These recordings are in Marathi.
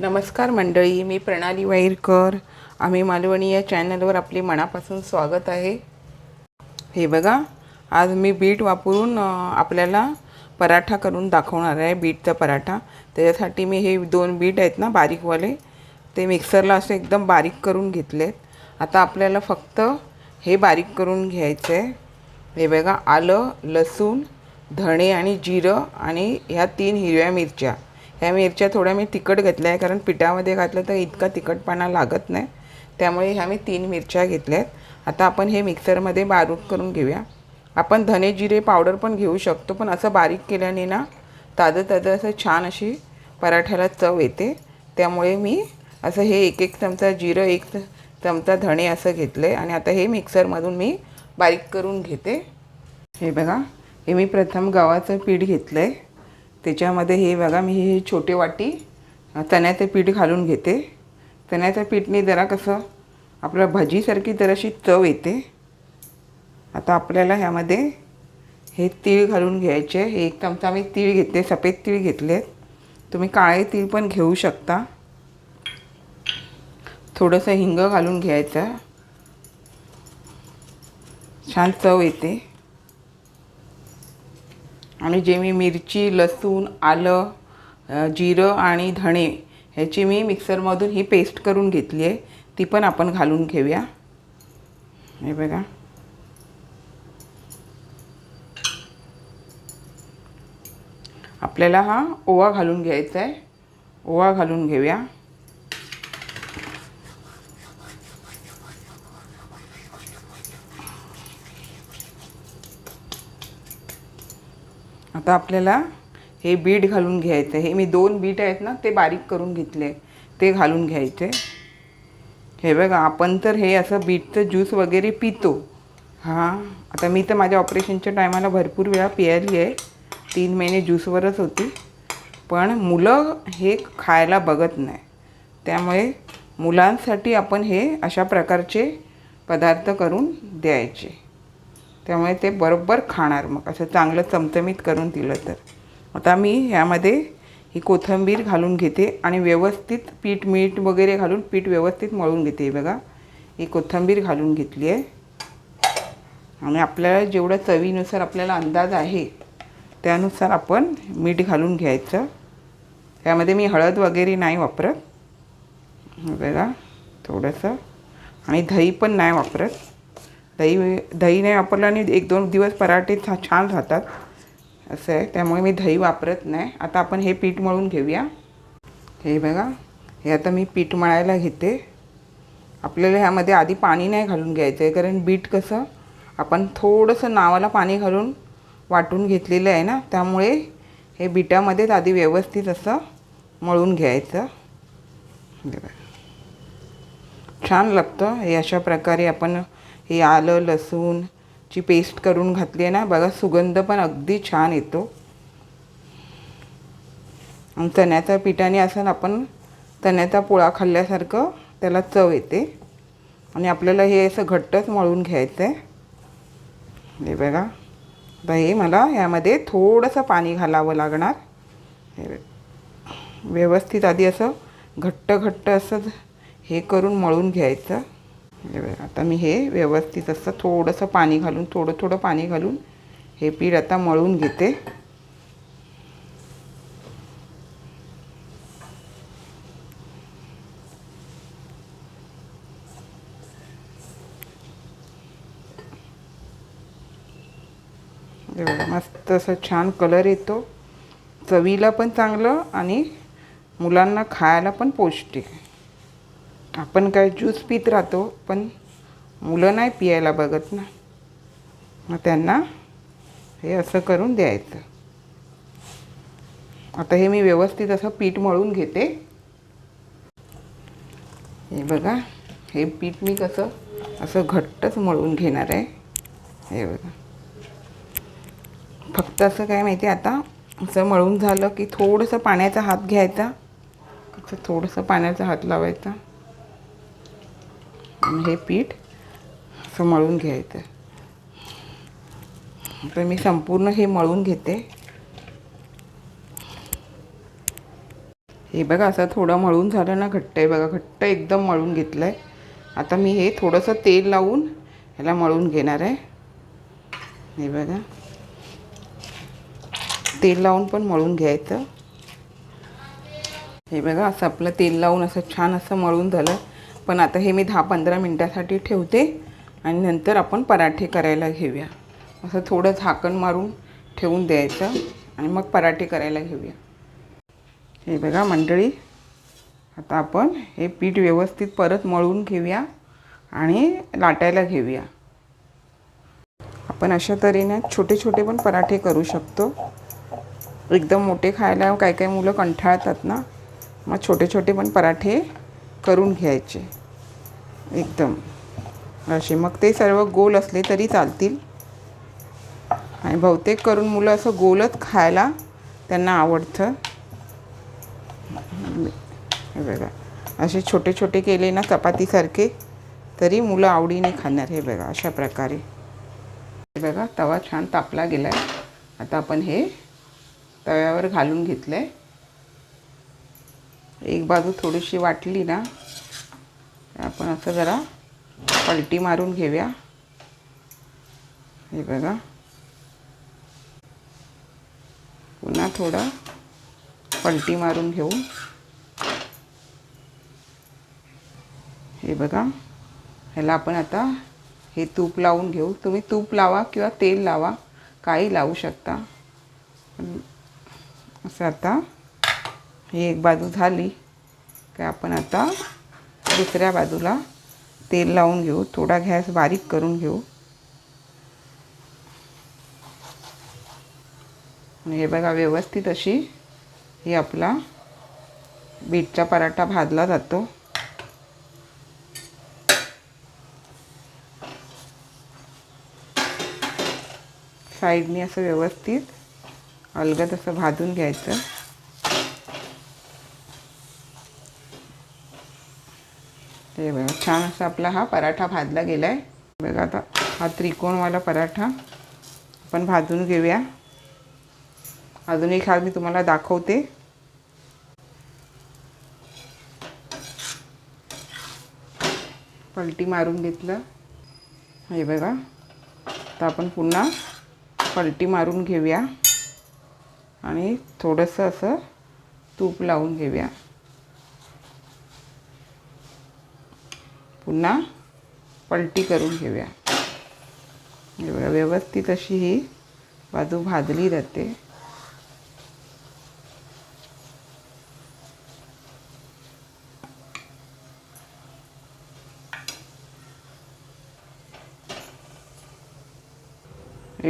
नमस्कार मंडळी मी प्रणाली वाईरकर. आम्ही मालवणी या चॅनलवर आपले मनापासून स्वागत आहे. हे बघा आज मी बीट वापरून आपल्याला पराठा करून दाखवणार आहे बीटचा पराठा. त्याच्यासाठी मी हे दोन बीट आहेत ना बारीकवाले ते मिक्सरला असे एकदम बारीक करून घेतलेत. आता आपल्याला फक्त हे बारीक करून घ्यायचं आहे. हे बघा आलं लसूण धणे आणि जिरं आणि ह्या तीन हिरव्या मिरच्या. ह्या मिरच्या थोड्या मी तिखट घेतल्या आहे कारण पिठामध्ये घातलं तर इतका तिखटपणा लागत नाही. त्यामुळे ह्या मी तीन मिरच्या घेतल्या आहेत आता आपण हे मिक्सरमध्ये बारीक करून घेऊया. आपण धने जिरे पावडर पण घेऊ शकतो पण असं बारीक केल्याने ना ताजं ताजं असं छान अशी पराठ्याला चव येते. त्यामुळे मी असं हे एक एक चमचा जिरं एक चमचा धणे असं घेतलं आहे आणि आता हे मिक्सरमधून मी बारीक करून घेते. हे बघा हे मी प्रथम गव्हाचं पीठ घेतलं आहे त्याच्यामध्ये हे बघा मी हे छोटे वाटी चण्याचं पीठ घालून घेते. चण्याच्या पीठने जरा कसं आपल्या भजीसारखी जराशी चव येते. आता आपल्याला ह्यामध्ये हे तीळ घालून घ्यायचे हे एक चमचा मी तीळ घेतले सफेद तीळ घेतले तुम्ही काळे तीळ पण घेऊ शकता. थोडंसं हिंग घालून घ्यायचं. छान चव येते. आणि जे मी मिरची लसूण आलं जिरं आणि धणे ह्याची मी मिक्सरमधून ही पेस्ट करून घेतली आहे. ती पण आपण घालून घेऊया. हे बघा. आपल्याला हा ओवा घालून घ्यायचा आहे. ओवा घालून घेऊया. आता आपल्याला हे बीट घालून घ्यायचं हे मी दोन बीट आहेत ना ते बारीक करून घेतले ते घालून घ्यायचे हे बघा आपण तर हे असं बीटचं ज्यूस वगैरे पितो. हां आता मी तर माझ्या ऑपरेशनच्या टायमाला भरपूर वेळा पियाली आहे. तीन महिने ज्यूसवरच होती. पण मुलं हे खायला बघत नाही. त्यामुळे मुलांसाठी आपण हे अशा प्रकारचे पदार्थ करून द्यायचे. त्यामुळे ते बरोबर खाणार. मग असं चांगलं चमचमीत करून दिलं तर. आता मी ह्यामध्ये ही कोथिंबीर घालून घेते आणि व्यवस्थित पीठ मीठ वगैरे घालून पीठ व्यवस्थित मळून घेते. बघा ही कोथिंबीर घालून घेतली आहे. आणि आपल्याला जेवढं चवीनुसार आपल्याला अंदाज आहे त्यानुसार आपण मीठ घालून घ्यायचं. त्यामध्ये मी हळद वगैरे नाही वापरत. बघा थोडंसं. आणि दही पण नाही वापरत. दही दही नाही वापरलं आणि एक दोन दिवस पराठे छा छान राहतात. असं आहे. त्यामुळे मी दही वापरत नाही. आता आपण हे पीठ मळून घेऊया. हे बघा. हे आता मी पीठ मळायला घेते. आपल्याला ह्यामध्ये आधी पाणी नाही घालून घ्यायचं आहे कारण बीट कसं आपण थोडंसं नावाला पाणी घालून वाटून घेतलेलं आहे ना त्यामुळे हे बिटामध्येच आधी व्यवस्थित असं मळून घ्यायचं. छान लागतं. हे अशा प्रकारे आपण हे आलं लसूणची पेस्ट करून घातली आहे ना बघा सुगंध पण अगदी छान येतो. आणि चण्याच्या पिठाने असं आपण चण्याचा पोळा खाल्ल्यासारखं त्याला चव येते. आणि आपल्याला हे असं घट्टच मळून घ्यायचं आहे हे बघा. आता हे मला यामध्ये थोडंसं पाणी घालावं लागणार. हे व्यवस्थित आधी असं घट्ट घट्ट असं हे करून मळून घ्यायचं. म्हणजे आता मी हे व्यवस्थित असं थोडंसं पाणी घालून थोडं थोडं पाणी घालून हे पीठ आता मळून घेते. मस्त असं छान कलर येतो. चवीला पण चांगलं आणि मुलांना खायला पण पौष्टिक. आपण काय ज्यूस पित राहतो पण मुलं नाही पियायला बघत ना. मग त्यांना हे असं करून द्यायचं. आता हे मी व्यवस्थित असं पीठ मळून घेते. हे बघा हे पीठ मी कसं असं घट्टच मळून घेणार आहे. हे बघा. फक्त असं काय माहिती आहे आता असं मळून झालं की थोडंसं पाण्याचा हात घ्यायचा. असं थोडंसं पाण्याचा हात लावायचा. आणि हे पीठ असं मळून घ्यायचं. तर मी संपूर्ण हे मळून घेते. हे बघा असं थोडं मळून झालं ना घट्ट आहे बघा घट्ट एकदम मळून घेतलं आहे आता मी हे थोडंसं तेल लावून ह्याला मळून घेणार आहे. हे बघा. तेल लावून पण मळून घ्यायचं. हे बघा असं आपलं तेल लावून असं छान असं मळून झालं. पण आता हे मी दहा पंधरा मिनटासाठी ठेवते आणि नंतर आपण पराठे करायला घेऊया. असं थोडं झाकण मारून ठेवून द्यायचं आणि मग पराठे करायला घेऊया. हे बघा मंडळी आता आपण हे पीठ व्यवस्थित परत मळून घेऊया आणि लाटायला घेऊया. आपण अशा तऱ्हेने छोटे छोटे पण पराठे करू शकतो. एकदम मोठे खायला काही काही मुलं कंठाळतात ना मग छोटे छोटे पण पराठे करून घ्यायचे. एकदम. असे मग ते सर्व गोल असले तरी चालतील. आणि बहुतेक करून मुलं असं गोलच खायला त्यांना आवडतं. हे बघा. असे छोटे छोटे केले ना चपातीसारखे तरी मुलं आवडीने खाणार हे बघा अशा प्रकारे. हे बघा तवा छान तापला गेला आहे आता आपण हे तव्यावर घालून घेतलं आहे एक बाजू थोडीशी वाटली ना आपण असं जरा पलटी मारून घेऊया. हे बघा. पुन्हा थोडं पलटी मारून घेऊ. हे बघा. ह्याला आपण आता हे तूप लावून घेऊ. तुम्ही तूप लावा किंवा तेल लावा. काही लावू शकता. असं आता ही एक बाजू झाली. की आपण आता दुसऱ्या बाजूला तेल लावून घेऊ. थोडा गॅस बारीक करून घेऊ. हे बघा व्यवस्थित अशी ही आपला बीटचा पराठा भाजला जातो. साईडने असं व्यवस्थित अलगद असं भाजून घ्यायचं. हे बघा छान असा आपला हा पराठा भाजला गेला आहे बघा आता हा त्रिकोणवाला पराठा आपण भाजून घेऊया. अजून एक हा मी तुम्हाला दाखवते. पलटी मारून घेतलं. हे बघा तर आपण पुन्हा पलटी मारून घेऊया. आणि थोडंसं असं तूप लावून घेऊया. पुन्हा पलटी करून घेऊया. व्यवस्थित अशी ही बाजू भाजली जाते. हे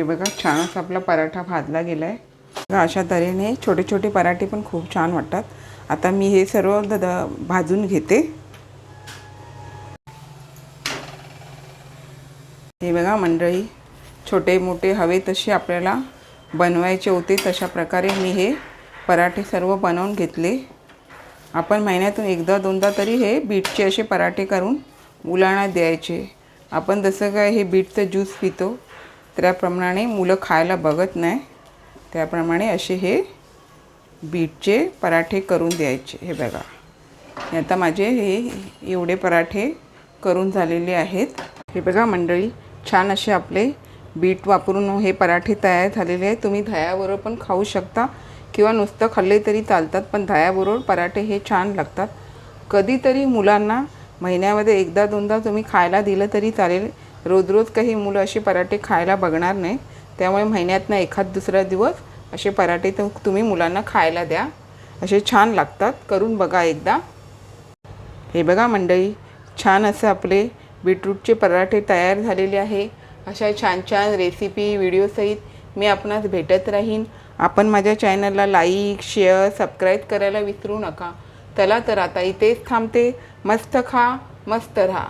बघा छान असा आपला पराठा भाजला गेला आहे अशा तऱ्हेने छोटे छोटे पराठे पण खूप छान वाटतात. आता मी हे सर्व द- भाजून घेते. बघा मंडळी. छोटे मोठे हवे तसे आपल्याला बनवायचे होते. तशा प्रकारे मी हे पराठे सर्व बनवून घेतले. आपण महिन्यातून एकदा दोनदा तरी हे बीटचे असे पराठे करून मुलांना द्यायचे. आपण जसं काय हे बीटचं ज्यूस पितो त्याप्रमाणे मुलं खायला बघत नाही. त्याप्रमाणे असे हे बीटचे पराठे करून द्यायचे. हे बघा. आता माझे हे एवढे पराठे करून झालेले आहेत. हे बघा मंडळी छान असे आपले बीट वापरून हे पराठे तयार झालेले आहेत. तुम्ही दह्याबरोबर पण खाऊ शकता किंवा नुसतं खाल्ले तरी चालतात पण दह्याबरोबर पराठे हे छान लागतात. कधीतरी मुलांना महिन्यामध्ये एकदा दोनदा तुम्ही खायला दिलं तरी चालेल. रोज रोज काही मुलं असे पराठे खायला बघणार नाही. त्यामुळे महिन्यातनं एखाद दुसरा दिवस असे पराठे तर तुम्ही मुलांना खायला द्या. असे छान लागतात. करून बघा एकदा. हे बघा मंडळी छान असं आपले बीटरूटचे पराठे तयार झालेले आहे. अशा छान छान रेसिपी व्हिडिओसहित मी आपणास भेटत राहीन. आपण माझ्या चॅनलला लाईक शेअर सबस्क्राईब करायला विसरू नका. चला तर आता इथेच थांबते. मस्त खा मस्त राहा.